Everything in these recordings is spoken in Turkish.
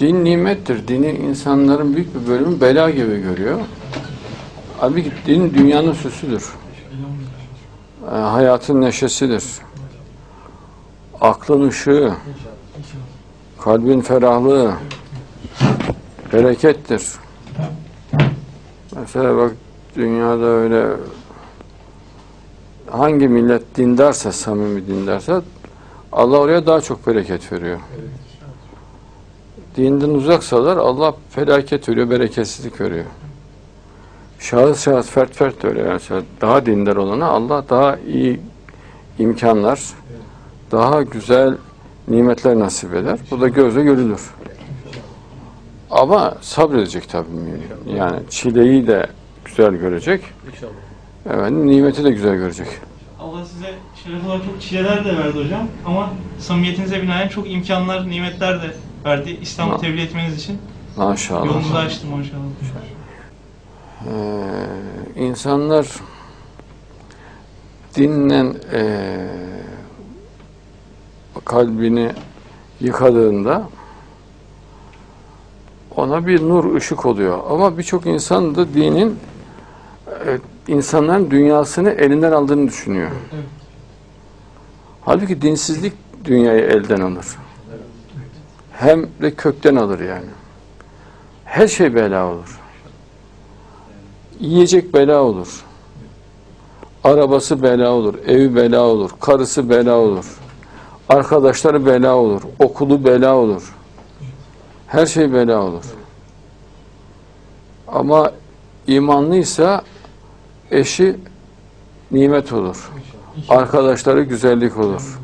Din nimettir. Dini insanların büyük bir bölümü bela gibi görüyor. Halbuki din dünyanın süsüdür. Ee, hayatın neşesidir. Aklın ışığı, kalbin ferahlığı, berekettir. Mesela bak dünyada öyle hangi millet dindarsa, samimi dindarsa Allah oraya daha çok bereket veriyor. Dinden uzaksalar Allah felaket veriyor, bereketsizlik veriyor. Şahıs şahıs, fert fert de öyle. Yani daha dindar olana Allah daha iyi imkanlar, daha güzel nimetler nasip eder. Bu da gözle görülür. Ama sabredecek tabii mümin. Yani çileyi de güzel görecek. İnşallah. Evet, nimeti de güzel görecek. Allah size şeref olarak çok çileler de verdi hocam ama samimiyetinize binaen çok imkanlar, nimetler de verdi İslam'ı Ha. tebliğ etmeniz için. Maşallah. Yolunuzu açtı maşallah. Ee, insanlar dinle ee, kalbini yıkadığında ona bir nur ışık oluyor. Ama birçok insan da dinin e, insanların dünyasını elinden aldığını düşünüyor. Evet. Halbuki dinsizlik dünyayı elden alır. Hem de kökten alır yani. Her şey bela olur. Yiyecek bela olur. Arabası bela olur, evi bela olur, karısı bela olur. Arkadaşları bela olur, okulu bela olur. Her şey bela olur. Ama imanlıysa eşi nimet olur. Arkadaşları güzellik olur.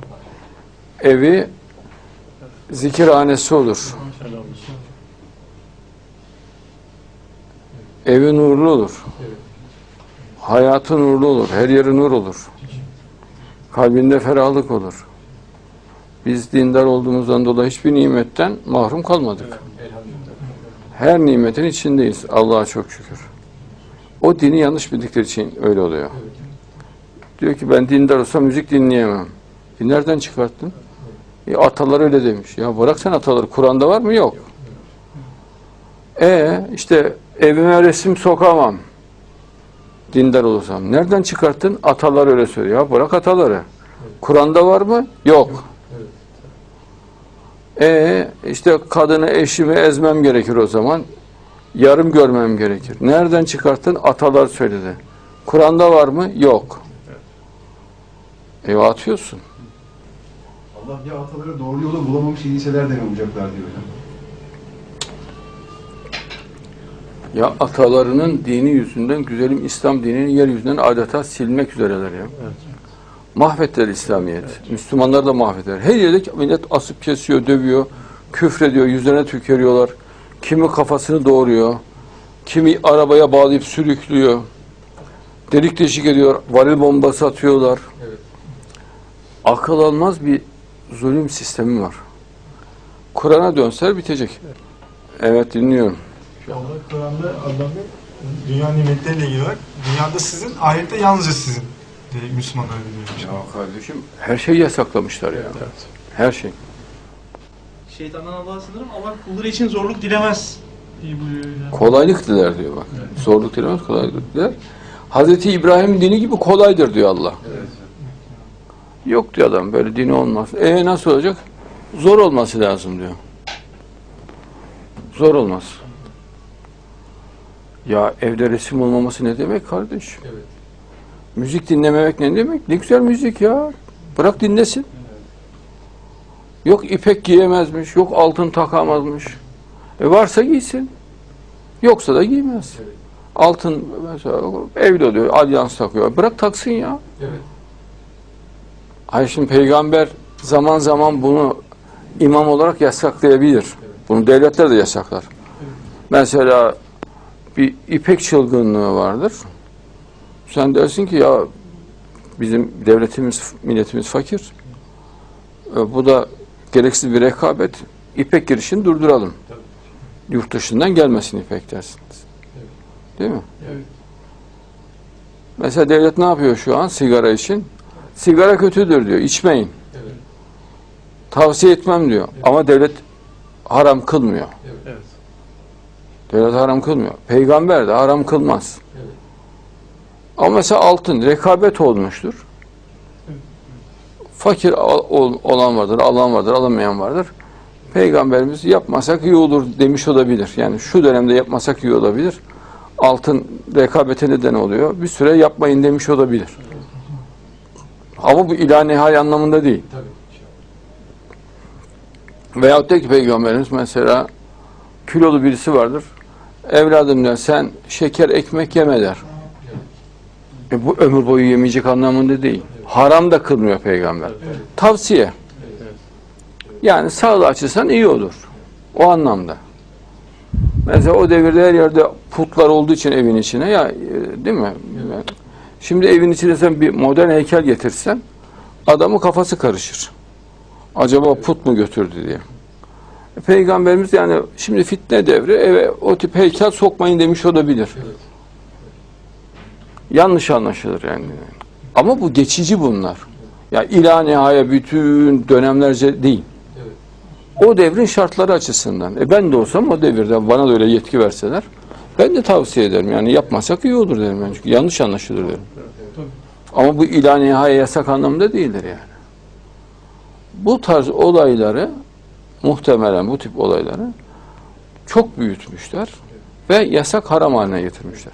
Evi zikirhanesi olur. Evi nurlu olur. Hayatı nurlu olur. Her yeri nur olur. Kalbinde ferahlık olur. Biz dindar olduğumuzdan dolayı hiçbir nimetten mahrum kalmadık. Her nimetin içindeyiz. Allah'a çok şükür. O dini yanlış bildikleri için öyle oluyor. Diyor ki ben dindar olsam müzik dinleyemem. E nereden çıkarttın? E atalar öyle demiş. Ya bırak sen ataları. Kur'an'da var mı? Yok. E işte evime resim sokamam. Dindar olursam. Nereden çıkarttın? Atalar öyle söylüyor. Ya bırak ataları. Kur'an'da var mı? Yok. E işte kadını eşimi ezmem gerekir o zaman. Yarım görmem gerekir. Nereden çıkarttın? Atalar söyledi. Kur'an'da var mı? Yok. E atıyorsun. Allah ya ataları doğru yolu bulamamış iyiseler de mi bulacaklar diyor hocam. Ya atalarının dini yüzünden, güzelim İslam dinini yeryüzünden adeta silmek üzereler ya. Mahvettiler İslamiyet. Müslümanlar da mahvettiler. Her yerde millet asıp kesiyor, dövüyor, küfrediyor, yüzlerine tükürüyorlar. Kimi kafasını doğuruyor, kimi arabaya bağlayıp sürüklüyor. Delik deşik ediyor, varil bombası atıyorlar. Evet. Akıl almaz bir zulüm sistemi var. Kur'an'a dönseler bitecek. Evet dinliyorum. Allah Kur'an'da Allah'ın dünya nimetleriyle ilgili olarak dünyada sizin, ahirette yalnızca sizin diye Müslümanlar biliyor. Ya kardeşim her şeyi yasaklamışlar ya. Her şey. Şeytandan Allah'a sınırım Allah kulları için zorluk dilemez diye buyuruyor hocam. Kolaylık diler diyor bak. Zorluk dilemez, kolaylık diler. Hazreti İbrahim dini gibi kolaydır diyor Allah. Yok diyor adam böyle dini olmaz. E nasıl olacak? Zor olması lazım diyor. Zor olmaz. Ya evde resim olmaması ne demek kardeş? Evet. Müzik dinlememek ne demek? Ne güzel müzik ya. Bırak dinlesin. Yok ipek giyemezmiş, yok altın takamazmış. E varsa giysin. Yoksa da giymez. Evet. Altın mesela evli oluyor, alyans takıyor. Bırak taksın ya. Evet. Şimdi peygamber zaman zaman bunu imam olarak yasaklayabilir. Bunu devletler de yasaklar. Mesela bir ipek çılgınlığı vardır. Sen dersin ki ya bizim devletimiz, milletimiz fakir. E, Bu da gereksiz bir rekabet. İpek girişini durduralım. Yurt dışından gelmesin ipek dersiniz. Değil mi? Evet. Mesela devlet ne yapıyor şu an sigara için? Sigara kötüdür diyor, içmeyin. Evet. Tavsiye etmem diyor. Ama devlet haram kılmıyor. Evet. Devlet haram kılmıyor. Peygamber de haram kılmaz. Ama mesela altın rekabet olmuştur. Fakir al- ol- olan vardır, alan vardır, alamayan vardır. Peygamberimiz yapmasak iyi olur demiş olabilir. Yani şu dönemde yapmasak iyi olabilir. Altın rekabete neden oluyor. Bir süre yapmayın demiş olabilir. Ama bu ilah nihai anlamında değil. Veyahut da ki Peygamberimiz mesela kilolu birisi vardır. Evladım der sen şeker ekmek yeme der. E bu ömür boyu yemeyecek anlamında değil. Haram da kılmıyor peygamber. Tavsiye. Yani sağlığı açısından iyi olur. O anlamda. Mesela o devirde her yerde putlar olduğu için evin içine ya e, değil mi? Şimdi evin içine sen bir modern heykel getirsen adamın kafası karışır. Acaba put mu götürdü diye. E, Peygamberimiz yani şimdi fitne devri eve o tip heykel sokmayın demiş olabilir. Yanlış anlaşılır yani. Ama bu geçici bunlar. Ya ila nihaya bütün dönemlerce değil. O devrin şartları açısından. E ben de olsam o devirde bana da öyle yetki verseler ben de tavsiye ederim. Yani yapmasak iyi olur derim. Yani çünkü yanlış anlaşılır derim. Ama bu ila nihaya yasak anlamda değildir yani. Bu tarz olayları muhtemelen bu tip olayları çok büyütmüşler ve yasak haram haline getirmişler.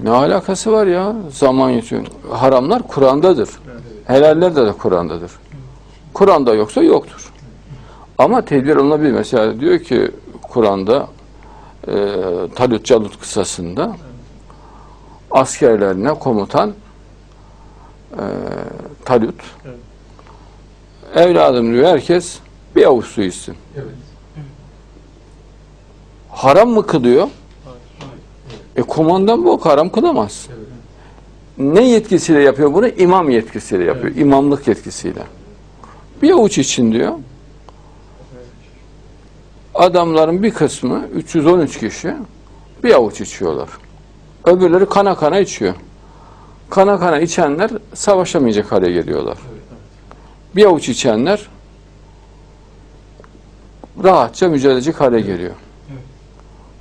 Ne alakası var ya zaman yetiyor. Haramlar Kur'an'dadır. Helaller de, de Kur'an'dadır. Kur'an'da yoksa yoktur. Ama tedbir alınabilir. Mesela diyor ki Kur'an'da e, Talut Calut kısasında askerlerine komutan e, Talut evladım diyor herkes bir avuç su içsin. Haram mı kılıyor? E komandan bu haram kılamaz. Ne yetkisiyle yapıyor bunu? İmam yetkisiyle yapıyor. İmamlık yetkisiyle. Bir avuç için diyor. Adamların bir kısmı 313 kişi bir avuç içiyorlar. Öbürleri kana kana içiyor. Kana kana içenler savaşamayacak hale geliyorlar. Bir avuç içenler rahatça mücadele edecek hale geliyor.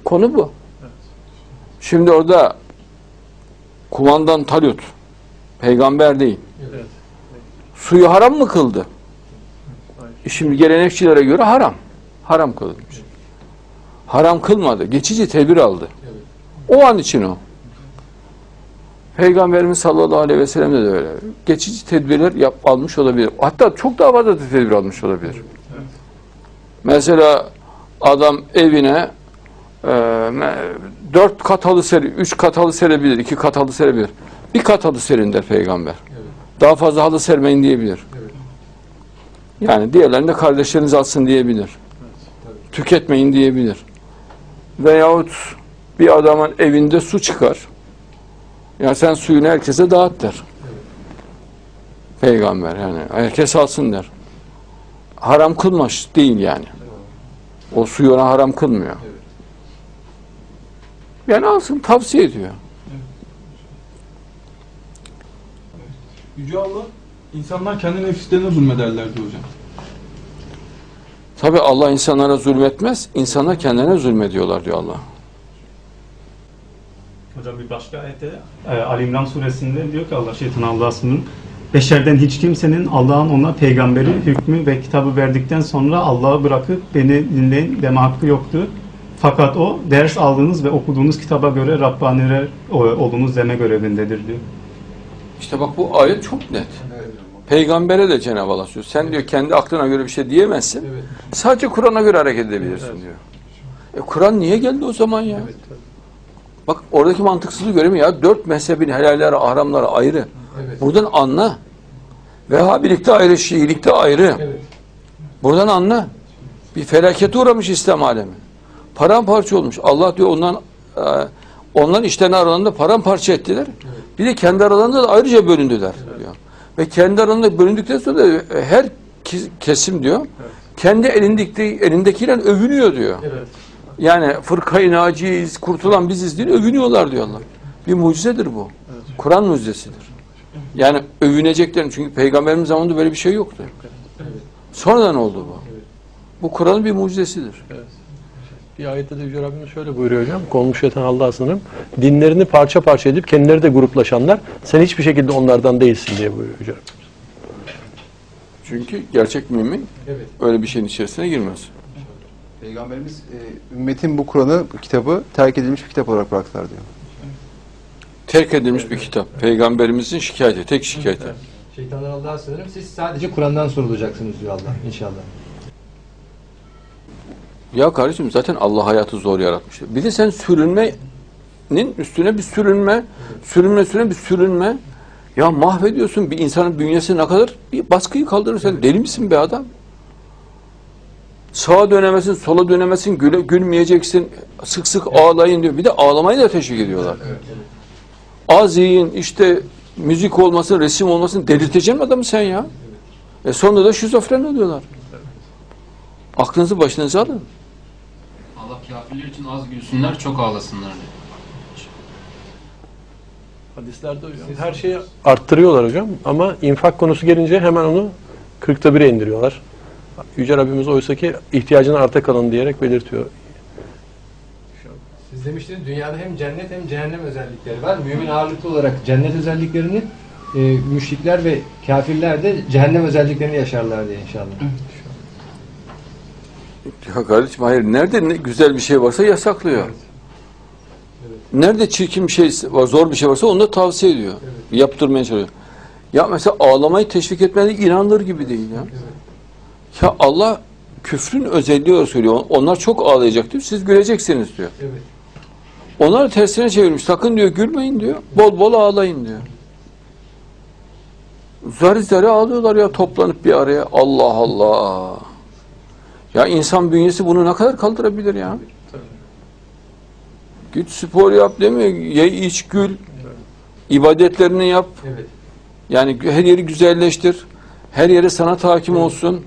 Konu bu. Şimdi orada kumandan Talut peygamber değil. Suyu haram mı kıldı? E şimdi gelenekçilere göre haram. Haram kılınmış. Haram kılmadı. Geçici tedbir aldı. O an için o. Peygamberimiz sallallahu aleyhi ve sellem de öyle. Geçici tedbirler yap, almış olabilir. Hatta çok daha fazla da tedbir almış olabilir. Mesela adam evine e, dört katalı seri, üç katalı serebilir, iki katalı serebilir. Bir katalı serin der peygamber. Daha fazla halı sermeyin diyebilir. Yani diğerlerini de kardeşleriniz alsın diyebilir. Tüketmeyin diyebilir. Veyahut bir adamın evinde su çıkar. Ya sen suyunu herkese dağıt der. Peygamber yani. Herkes alsın der. Haram kılmış değil yani. O suyu ona haram kılmıyor. Yani alsın tavsiye ediyor. Yüce Allah insanlar kendi nefislerine zulmederlerdi hocam. Tabi Allah insanlara zulmetmez, insanlar kendilerine zulmediyorlar diyor Allah. Hocam bir başka ayette e, Ali İmran suresinde diyor ki Allah şeytan Allah'a sınırın. Beşerden hiç kimsenin Allah'ın ona peygamberi, hükmü ve kitabı verdikten sonra Allah'ı bırakıp beni dinleyin deme hakkı yoktu. Fakat o ders aldığınız ve okuduğunuz kitaba göre Rabbaniler o- olunuz deme görevindedir diyor. İşte bak bu ayet çok net. Peygambere de Cenab-ı Allah söylüyor. Sen diyor kendi aklına göre bir şey diyemezsin. Sadece Kur'an'a göre hareket edebilirsin diyor. E Kur'an niye geldi o zaman ya? Bak oradaki mantıksızlığı göremiyor ya. Dört mezhebin helalleri, haramları ayrı. Buradan anla. Vehhabilikte ayrı, Şiilikte ayrı. Buradan anla. Bir felakete uğramış İslam alemi. Paramparça olmuş. Allah diyor ondan e, onların işlerini aralarında paramparça ettiler. Bir de kendi aralarında da ayrıca bölündüler diyor. Ve kendi aralarında bölündükten sonra e, her kesim diyor kendi elindeki elindekiyle övünüyor diyor. Yani fırkayı naciyiz, kurtulan biziz diye övünüyorlar diyorlar. Bir mucizedir bu. Kur'an mucizesidir. Yani övüneceklerin çünkü peygamberimiz zamanında böyle bir şey yoktu. Sonradan oldu bu. bu Kur'an'ın bir mucizesidir. Bir ayette de Yüce Rabbimiz şöyle buyuruyor hocam. Konmuş yatan Allah'a sınırım. Dinlerini parça parça edip kendileri de gruplaşanlar sen hiçbir şekilde onlardan değilsin diye buyuruyor Yüce Rabbimiz. Çünkü gerçek mümin Evet. öyle bir şeyin içerisine girmez. Peygamberimiz e, ümmetin bu Kur'an'ı, bu kitabı terk edilmiş bir kitap olarak bıraktılar diyor. Terk edilmiş bir kitap. Peygamberimizin şikayeti, tek şikayeti. Şeytanlar Allah'a sığınırım. Siz sadece Kur'an'dan sorulacaksınız diyor Allah inşallah. Ya kardeşim zaten Allah hayatı zor yaratmıştır. Bir de sen sürünmenin üstüne bir sürünme, sürünme üstüne bir sürünme. Ya mahvediyorsun bir insanın bünyesi ne kadar bir baskıyı kaldırır sen deli misin be adam? Sağa dönemesin, sola dönemesin, güle, gülmeyeceksin, sık sık ağlayın diyor. Bir de ağlamayı da teşvik ediyorlar. Az yiyin, işte müzik olmasın, resim olmasın delirteceksin adamı sen ya? E sonunda da şizofren oluyorlar. Aklınızı başınıza alın. Kafirler için az gülsünler, çok ağlasınlar diyor. Hadislerde hocam her şeyi arttırıyorlar hocam ama infak konusu gelince hemen onu 40'ta 1'e indiriyorlar. Yüce Rabbimiz oysa ki ihtiyacını arta kalın diyerek belirtiyor. Siz demiştiniz dünyada hem cennet hem cehennem özellikleri var. Mümin ağırlıklı olarak cennet özelliklerini e, müşrikler ve kafirler de cehennem özelliklerini yaşarlar diye inşallah. Ya kardeşim hayır nerede ne güzel bir şey varsa yasaklıyor. Nerede çirkin bir şey var, zor bir şey varsa onu da tavsiye ediyor. Yaptırmaya çalışıyor. Ya mesela ağlamayı teşvik etmedi inanılır gibi değil ya. Ya Allah küfrün özelliği söylüyor. Onlar çok ağlayacak diyor. Siz güleceksiniz diyor. Evet. Onlar tersine çevirmiş. Sakın diyor gülmeyin diyor. Bol bol ağlayın diyor. Zari zari ağlıyorlar ya toplanıp bir araya. Allah Allah. Ya insan bünyesi bunu ne kadar kaldırabilir ya? Git spor yap demiyor. Ye iç gül. İbadetlerini yap. Evet. Yani her yeri güzelleştir. Her yere sanat hakim olsun.